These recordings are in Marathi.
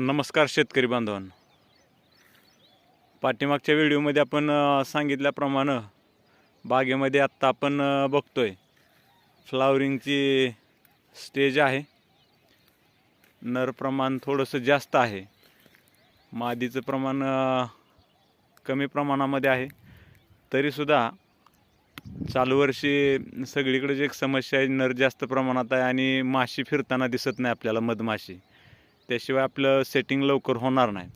नमस्कार शेतकरी बांधवांनो. पाठीमागच्या व्हिडिओमध्ये आपण सांगितल्याप्रमाणे बागेमध्ये आत्ता आपण बघतो आहे फ्लावरिंगची स्टेज आहे. नर प्रमाण थोडंसं जास्त आहे. मादीचं प्रमाण कमी प्रमाणामध्ये आहे. तरीसुद्धा चालू वर्षी सगळीकडेच एक समस्या आहे नर जास्त प्रमाणात आहे आणि माशी फिरताना दिसत नाही आपल्याला मधमाशी. त्याशिवाय आपलं सेटिंग लवकर होणार नाही.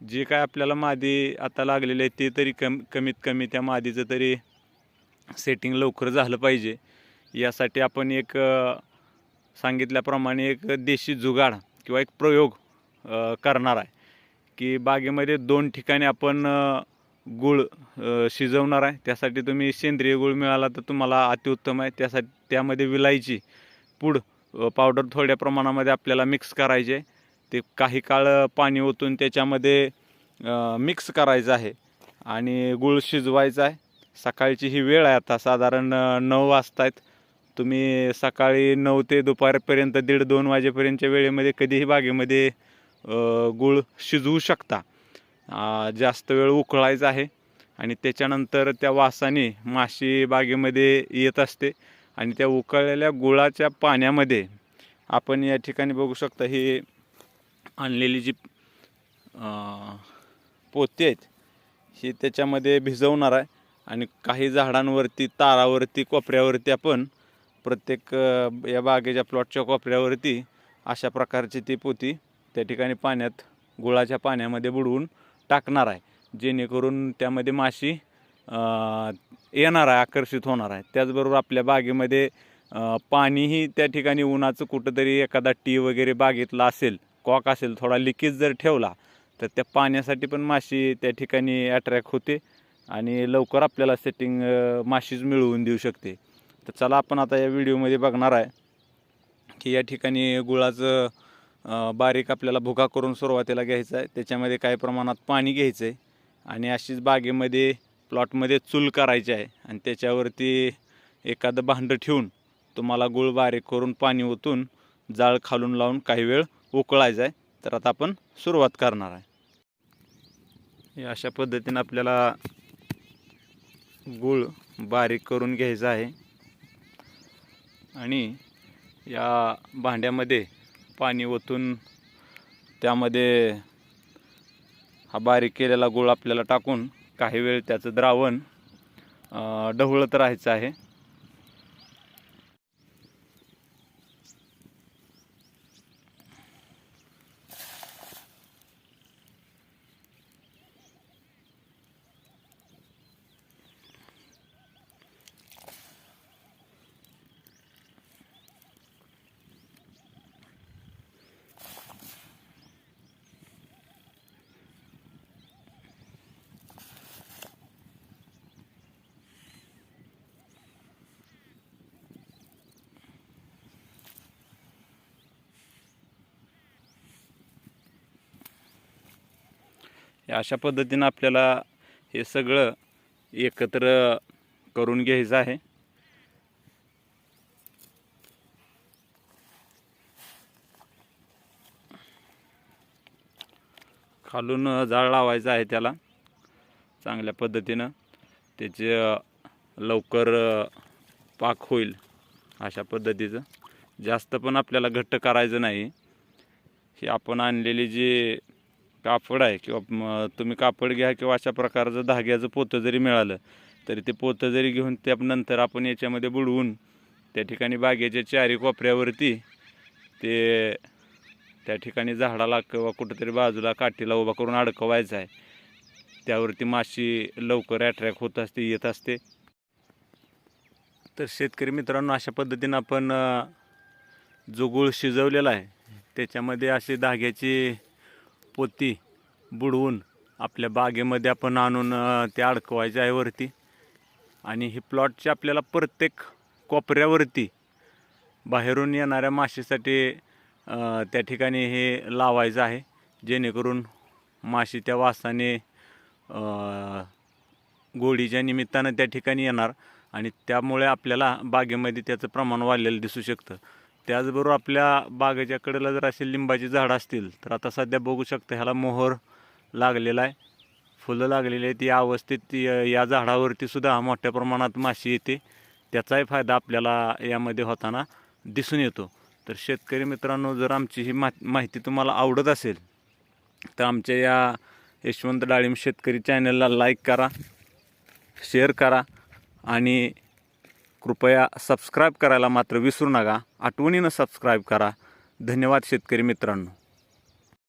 जे काय आपल्याला मादी आता लागलेले आहे ते तरी कम कमीत कमी त्या मादीचं तरी सेटिंग लवकर झालं पाहिजे. यासाठी आपण एक सांगितल्याप्रमाणे एक देशी जुगाड किंवा एक प्रयोग करणार आहे. की बागेमध्ये दोन ठिकाणी आपण गुळ गूळ शिजवणार आहे. त्यासाठी तुम्ही सेंद्रिय गूळ मिळाला तर तुम्हाला अतिउत्तम आहे. त्यासाठी त्यामध्ये विलायची पूड पावडर थोड्या प्रमाणामध्ये आपल्याला मिक्स करायचे आहे. ते काही काळ पाणी ओतून त्याच्यामध्ये मिक्स करायचं आहे. आणि गूळ शिजवायचा आहे. सकाळची ही वेळ आहे आता. साधारण नऊ वाजता आहेत तुम्ही सकाळी नऊ ते दुपारपर्यंत दीड दोन वाजेपर्यंतच्या वेळेमध्ये कधीही बागेमध्ये गुळ गूळ शिजवू शकता. जास्त वेळ उकळायचा आहे. आणि त्याच्यानंतर त्या वासाने माशी बागेमध्ये येत असते. आणि त्या उकळलेल्या गुळाच्या पाण्यामध्ये आपण या ठिकाणी बघू शकता ही आणलेली जी पोती आहेत ही त्याच्यामध्ये भिजवणार आहे. आणि काही झाडांवरती तारावरती कोपऱ्यावरती आपण प्रत्येक या बागेच्या प्लॉटच्या कोपऱ्यावरती अशा प्रकारची ती पोती त्या ठिकाणी पाण्यात गुळाच्या पाण्यामध्ये बुडवून टाकणार आहे. जेणेकरून त्यामध्ये माशी येणार आहे आकर्षित होणार आहे. त्याचबरोबर आपल्या बागेमध्ये पाणीही त्या ठिकाणी उन्हाचं कुठंतरी एखादा टी वगैरे बागेतला असेल कॉक असेल थोडा लिकेज जर ठेवला तर त्या पाण्यासाठी पण माशी त्या ठिकाणी अट्रॅक्ट होते आणि लवकर आपल्याला सेटिंग माशीच मिळवून देऊ शकते. तर चला आपण आता या व्हिडिओमध्ये बघणार आहे की या ठिकाणी गुळाचं बारीक आपल्याला भुगा करून सुरुवातीला घ्यायचं आहे. त्याच्यामध्ये काही प्रमाणात पाणी घ्यायचं आहे आणि अशीच बागेमध्ये प्लॉटमध्ये चूल करायची आहे आणि त्याच्यावरती एखादं भांडं ठेवून तुम्हाला गुळ बारीक करून पाणी ओतून जाळ खालून लावून काही वेळ उकळायचं आहे तर आता आपण सुरुवात करणार आहे. अशा पद्धतीनं आपल्याला गूळ बारीक करून घ्यायचा आहे. आणि या भांड्यामध्ये पाणी ओतून त्यामध्ये हा बारीक केलेला गूळ आपल्याला टाकून काही वेळ त्याचं द्रावण ढवळत राहायचं आहे. अशा पद्धतीनं आपल्याला हे सगळं एकत्र करून घ्यायचं आहे. खालून जाळ लावायचं आहे त्याला. चांगल्या पद्धतीनं त्याचे लवकर पाक होईल अशा पद्धतीचं. जास्त पण आपल्याला घट्ट करायचं नाही. ही आपण आणलेली जी कापड आहे किंवा म- तुम्ही कापड घ्या किंवा अशा प्रकारचं धाग्याचं पोतं जरी मिळालं तरी ते पोतं जरी घेऊन त्या नंतर आपण याच्यामध्ये बुडवून त्या ठिकाणी बागेच्या चारी कोपऱ्यावरती ते त्या ठिकाणी झाडाला किंवा कुठंतरी बाजूला काठीला उभा करून अडकवायचं आहे. त्यावरती माशी लवकर अट्रॅक्ट होत असते येत असते. तर शेतकरी मित्रांनो अशा पद्धतीनं आपण जो गूळ शिजवलेला आहे त्याच्यामध्ये अशी धाग्याची पोती बुडवून आपल्या बागेमध्ये आपण आणून ते अडकवायचे आहे वरती. आणि ही प्लॉटची आपल्याला प्रत्येक कोपऱ्यावरती बाहेरून येणाऱ्या माशीसाठी त्या ठिकाणी हे लावायचं आहे जेणेकरून माशी त्या वासाने गोळीच्या निमित्तानं त्या ठिकाणी येणार. आणि त्यामुळे आपल्याला बागेमध्ये त्याचं प्रमाण वाढलेलं दिसू शकतं. त्याचबरोबर आपल्या बागेच्या कडेला जर अशी लिंबाची झाडं असतील तर आता सध्या बघू शकता ह्याला मोहर लागलेला आहे. फुलं लागलेली आहेत. या अवस्थेत या झाडावरती सुद्धा मोठ्या प्रमाणात माशी येते. त्याचाही फायदा आपल्याला यामध्ये होताना दिसून येतो. तर शेतकरी मित्रांनो जर आमची ही मा माहिती तुम्हाला आवडत असेल तर आमच्या या यशवंत डाळिंब शेतकरी चॅनलला लाईक करा शेअर करा आणि कृपया सबस्क्राईब करायला मात्र विसरू नका. आठवणीनं सबस्क्राईब करा. धन्यवाद शेतकरी मित्रांनो.